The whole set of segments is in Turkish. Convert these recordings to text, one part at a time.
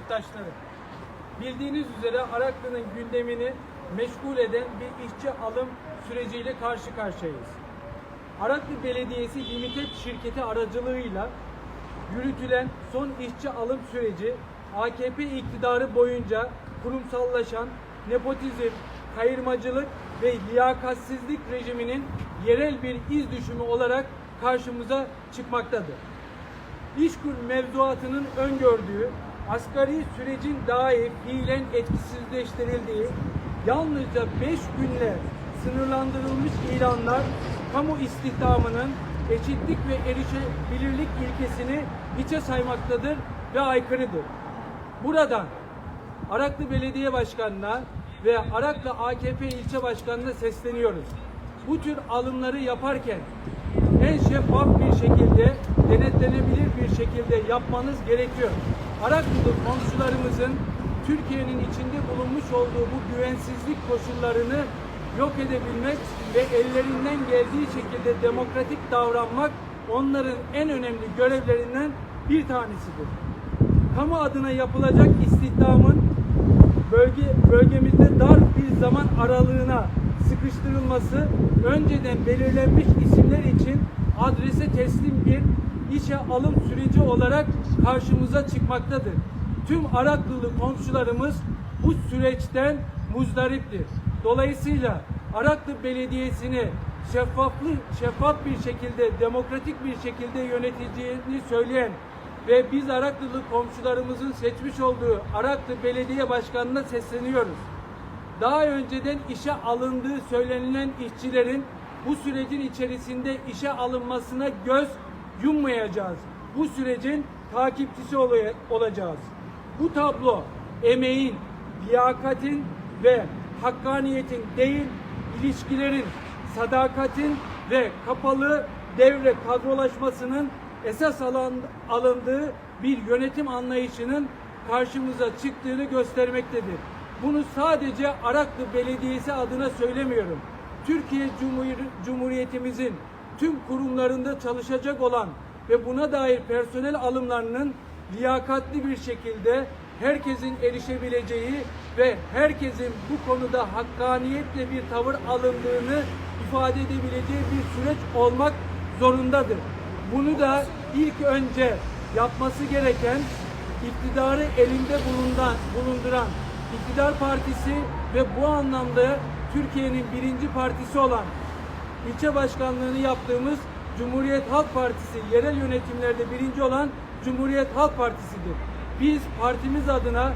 yurttaşları. Bildiğiniz üzere Araklı'nın gündemini meşgul eden bir işçi alım süreciyle karşı karşıyayız. Araklı Belediyesi Limited şirketi aracılığıyla yürütülen son işçi alım süreci AKP iktidarı boyunca kurumsallaşan nepotizm, kayırmacılık ve liyakatsizlik rejiminin yerel bir iz düşümü olarak karşımıza çıkmaktadır. İşkur mevzuatının öngördüğü asgari sürecin dahi fiilen etkisizleştirildiği yalnızca 5 günle sınırlandırılmış ilanlar kamu istihdamının eşitlik ve erişebilirlik ilkesini hiçe saymaktadır ve aykırıdır. Buradan Araklı Belediye Başkanı'na ve Araklı AKP ilçe başkanına sesleniyoruz. Bu tür alımları yaparken en şeffaf bir şekilde, denetlenebilir bir şekilde yapmanız gerekiyor. Araklı'da komşularımızın Türkiye'nin içinde bulunmuş olduğu bu güvensizlik koşullarını yok edebilmek ve ellerinden geldiği şekilde demokratik davranmak onların en önemli görevlerinden bir tanesidir. Kamu adına yapılacak istihdamın bölge bölgemizde dar bir zaman aralığına sıkıştırılması önceden belirlenmiş isimler için adrese teslim bir işe alım süreci olarak karşımıza çıkmaktadır. Tüm Araklılı komşularımız bu süreçten muzdariptir. Dolayısıyla Araklı Belediyesi'ni şeffaflı, şeffaf bir şekilde, demokratik bir şekilde yöneteceğini söyleyen ve biz Araklılı komşularımızın seçmiş olduğu Araklı Belediye Başkanı'na sesleniyoruz. Daha önceden işe alındığı söylenilen işçilerin bu sürecin içerisinde işe alınmasına göz yummayacağız. Bu sürecin takipçisi olacağız. Bu tablo emeğin, liyakatin ve hakkaniyetin değil, ilişkilerin, sadakatin ve kapalı devre kadrolaşmasının esas alan, alındığı bir yönetim anlayışının karşımıza çıktığını göstermektedir. Bunu sadece Araklı Belediyesi adına söylemiyorum. Türkiye Cumhur- Cumhuriyetimizin tüm kurumlarında çalışacak olan ve buna dair personel alımlarının liyakatli bir şekilde herkesin erişebileceği ve herkesin bu konuda hakkaniyetle bir tavır alındığını ifade edebileceği bir süreç olmak zorundadır. Bunu da ilk önce yapması gereken iktidarı elinde bulundan, bulunduran iktidar partisi ve bu anlamda Türkiye'nin birinci partisi olan ilçe başkanlığını yaptığımız Cumhuriyet Halk Partisi yerel yönetimlerde birinci olan Cumhuriyet Halk Partisi'dir. Biz partimiz adına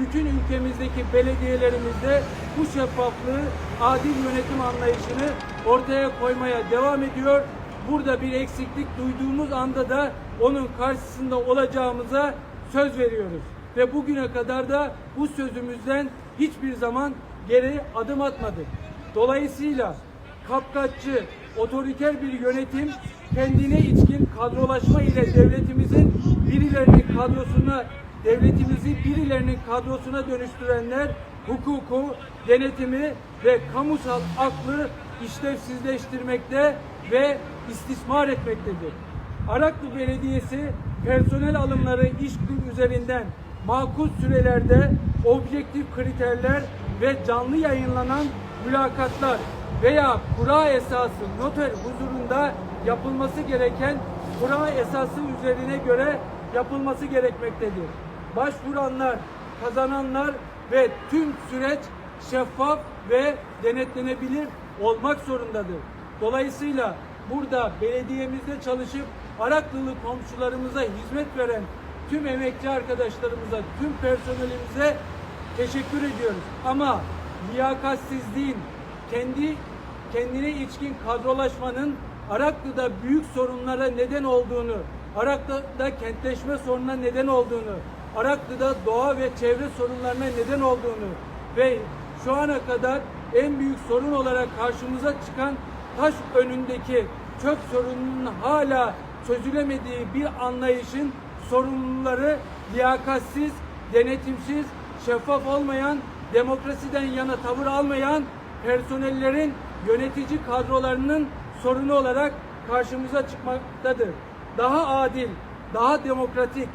bütün ülkemizdeki belediyelerimizde bu şeffaflığı, adil yönetim anlayışını ortaya koymaya devam ediyor. Burada bir eksiklik duyduğumuz anda da onun karşısında olacağımıza söz veriyoruz. Ve bugüne kadar da bu sözümüzden hiçbir zaman geri adım atmadık. Dolayısıyla kapkaççı, otoriter bir yönetim kendine içkin kadrolaşma ile devletimizin birilerinin kadrosuna devletimizi birilerinin kadrosuna dönüştürenler hukuku, denetimi ve kamusal aklı işlevsizleştirmekte ve istismar etmektedir. Araklı Belediyesi personel alımları iş üzerinden makul sürelerde objektif kriterler ve canlı yayınlanan mülakatlar veya kura esası noter huzurunda yapılması gereken kura esası üzerine göre yapılması gerekmektedir. Başvuranlar, kazananlar ve tüm süreç şeffaf ve denetlenebilir olmak zorundadır. Dolayısıyla burada belediyemizde çalışıp Araklılı komşularımıza hizmet veren tüm emekçi arkadaşlarımıza, tüm personelimize teşekkür ediyoruz. Ama liyakatsizliğin, kendi kendine içkin kadrolaşmanın Araklı'da büyük sorunlara neden olduğunu, Araklı'da kentleşme sorununa neden olduğunu, Araklı'da doğa ve çevre sorunlarına neden olduğunu ve şu ana kadar en büyük sorun olarak karşımıza çıkan taş önündeki çöp sorununun hala çözülemediği bir anlayışın sorumluları liyakatsiz, denetimsiz, şeffaf olmayan, demokrasiden yana tavır almayan personellerin yönetici kadrolarının sorunu olarak karşımıza çıkmaktadır. Daha adil, daha demokratik,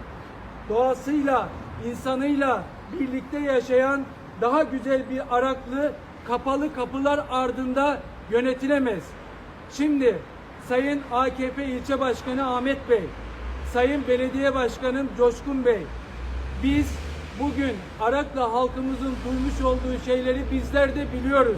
doğasıyla, insanıyla birlikte yaşayan daha güzel bir Araklı kapalı kapılar ardında yönetilemez. Şimdi Sayın AKP İlçe Başkanı Ahmet Bey, Sayın Belediye Başkanım Coşkun Bey, biz bugün Araklı halkımızın duymuş olduğu şeyleri bizler de biliyoruz.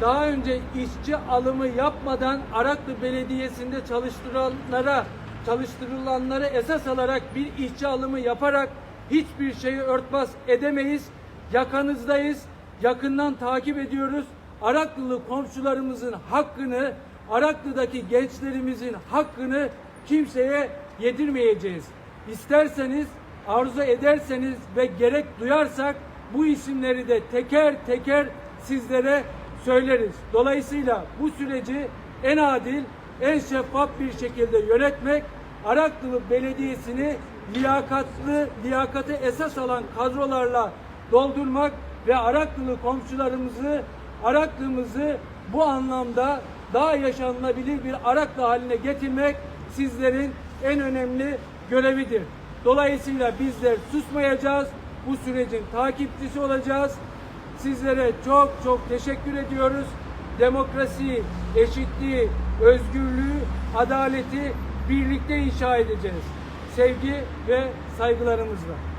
Daha önce işçi alımı yapmadan Araklı Belediyesi'nde çalıştırılanlara, çalıştırılanları esas alarak bir işçi alımı yaparak hiçbir şeyi örtbas edemeyiz. Yakanızdayız. Yakından takip ediyoruz. Araklılı komşularımızın hakkını, Araklı'daki gençlerimizin hakkını kimseye yedirmeyeceğiz. İsterseniz, arzu ederseniz ve gerek duyarsak bu isimleri de teker teker sizlere söyleriz. Dolayısıyla bu süreci en adil, en şeffaf bir şekilde yönetmek, Araklı Belediyesi'ni liyakatlı, liyakatı esas alan kadrolarla doldurmak ve Araklılı komşularımızı, Araklımızı bu anlamda daha yaşanılabilir bir Araklı haline getirmek sizlerin en önemli görevidir. Dolayısıyla bizler susmayacağız. Bu sürecin takipçisi olacağız. Sizlere çok çok teşekkür ediyoruz. Demokrasiyi, eşitliği, özgürlüğü, adaleti birlikte inşa edeceğiz. Sevgi ve saygılarımızla.